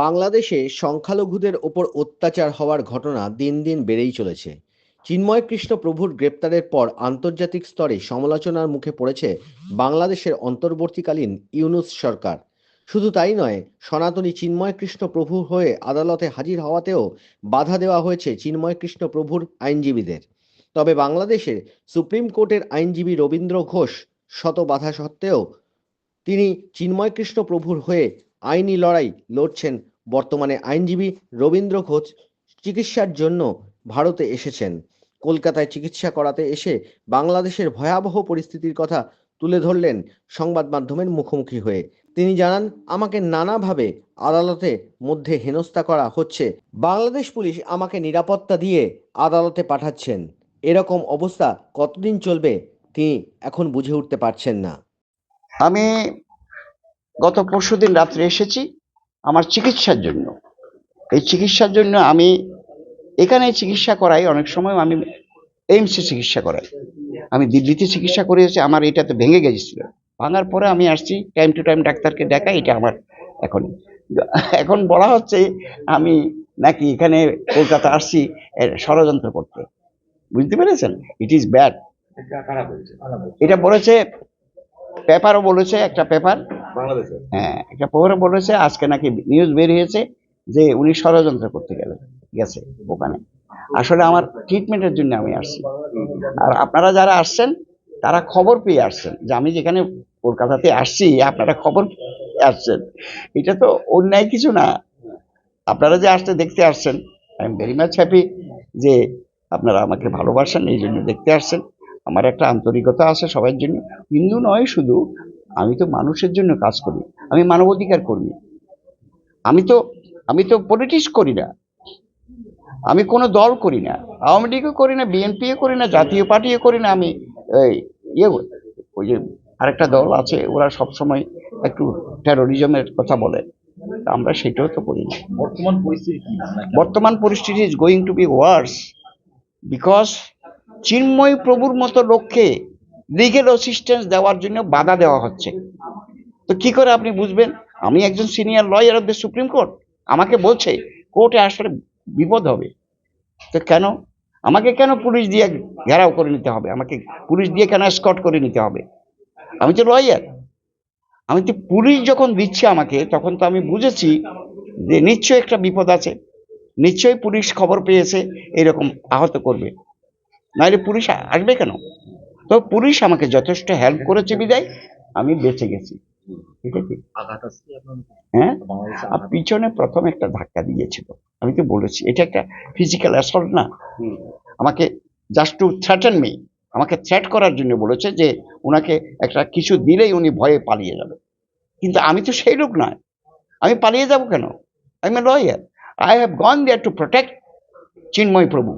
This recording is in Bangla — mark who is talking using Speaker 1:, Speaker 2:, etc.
Speaker 1: বাংলাদেশে সংখ্যালঘুদের ওপর অত্যাচার হওয়ার ঘটনা দিন দিন বেড়েই চলেছে। চিন্ময় কৃষ্ণ প্রভুর গ্রেপ্তারের পর আন্তর্জাতিক স্তরে সমালোচনার মুখে পড়েছে বাংলাদেশের অন্তর্বর্তীকালীন ইউনুস সরকার। শুধু তাই নয়, সনাতনী চিন্ময় কৃষ্ণ প্রভু হয়ে আদালতে হাজির হওয়াতেও বাধা দেওয়া হয়েছে চিন্ময় কৃষ্ণ প্রভুর আইনজীবীদের। তবে বাংলাদেশের সুপ্রিম কোর্টের আইনজীবী রবীন্দ্র ঘোষ শত বাধা সত্ত্বেও তিনি চিন্ময় কৃষ্ণ প্রভুর হয়ে আইনি লড়াই লড়ছেন বর্তমানে আইনজীবী রবীন্দ্র ঘোষ চিকিৎসার জন্য ভারতে এসেছেন। কলকাতায় চিকিৎসা করাতে এসে বাংলাদেশের ভয়াবহ পরিস্থিতির কথা তুলে ধরলেন সংবাদ মাধ্যমের মুখোমুখি হয়ে। তিনি জানান, আমাকে নানাভাবে আদালতে মধ্যে হেনস্থা করা হচ্ছে। বাংলাদেশ পুলিশ আমাকে নিরাপত্তা দিয়ে আদালতে পাঠাচ্ছেন। এরকম অবস্থা কতদিন চলবে তিনি এখন বুঝে উঠতে পারছেন না।
Speaker 2: আমি গত পরশুদিন রাত্রে এসেছি আমার চিকিৎসার জন্য। এই চিকিৎসার জন্য আমি এখানে চিকিৎসা করাই অনেক সময় আমি এইমসে চিকিৎসা করাই। আমি দিল্লিতে চিকিৎসা করেছি আমার এটা তো ভেঙে গেছিল। ভাঙার পরে আমি আসছি টাইম টু টাইম ডাক্তারকে দেখাই এটা আমার এখন। এখন বলা হচ্ছে আমি নাকি এখানে কলকাতা আসছি ষড়যন্ত্র করতে। বুঝতে পেরেছেন? ইট ইজ ব্যাড এটা বলেছে পেপারও বলেছে একটা পেপার হ্যাঁ একটা বলেছে আজকে নাকি নিউজ যে উনি ষড়যন্ত্র করতে গেছে ওখানে। আসলে আমার ট্রিটমেন্টের জন্য আমি আসছি। আর আপনারা যারা আসছেন, তারা খবর পেয়ে আসছেন যে আমি যেখানে কলকাতাতে আসছি, আপনারা খবর আসছেন। এটা তো অন্যায় কিছু না। আপনারা যে আসতে দেখতে আসছেন I am very much happy যে আপনারা আমাকে ভালোবাসেন, এই জন্য দেখতে আসছেন। আমার একটা আন্তরিকতা আছে সবার জন্য। হিন্দু নয় শুধু আমি তো মানুষের জন্য কাজ করি আমি মানবাধিকার কর্মী। আমি তো আমি তো পলিটিক্স করি না। আমি কোনো দল করি না আওয়ামী লীগও করি না বিএনপিও করি না জাতীয় পার্টিও করি না আমি ইয়ে ওই যে আরেকটা দল আছে ওরা সবসময় একটু টেরোরিজমের কথা বলে আমরা সেটাও তো করি না।
Speaker 3: বর্তমান পরিস্থিতি
Speaker 2: বর্তমান পরিস্থিতি is going to be worse because Chinmoy প্রভুর মতো লোককে লিগেল অ্যাসিস্ট্যান্স দেওয়ার জন্য বাধা দেওয়া হচ্ছে। তো কি করে আপনি বুঝবেন? আমি একজন senior lawyer of the Supreme Court আমাকে বলছে কোর্টে আসলে বিপদ হবে। তো কেন? আমাকে কেন পুলিশ দিয়ে ঘেরাও করে নিতে হবে? আমাকে পুলিশ দিয়ে কেন স্কট করে নিতে হবে? আমি তো লয়ার আমি তো পুলিশ যখন দিচ্ছে আমাকে, তখন তো আমি বুঝেছি যে নিশ্চয়ই একটা বিপদ আছে। নিশ্চয়ই পুলিশ খবর পেয়েছে, এরকম আহত করবে। নাহলে পুলিশ আসবে কেন? তো পুলিশ আমাকে যথেষ্ট হেল্প করেছে বিদায় আমি বেঁচে গেছি। ঠিক আছে? হ্যাঁ? আর পিছনে প্রথম একটা ধাক্কা দিয়েছিল। আমি তো বলেছি এটা একটা ফিজিক্যাল অ্যাসল্ট না। আমাকে জাস্ট টু থ্রেটেন মি আমাকে থ্রেট করার জন্য বলেছে যে ওনাকে একটা কিছু দিলেই উনি ভয়ে পালিয়ে যাবে। কিন্তু আমি তো সেই লোক নয়। আমি পালিয়ে যাব কেন? I am a lawyer I have gone there to protect Chinmoy Prabhu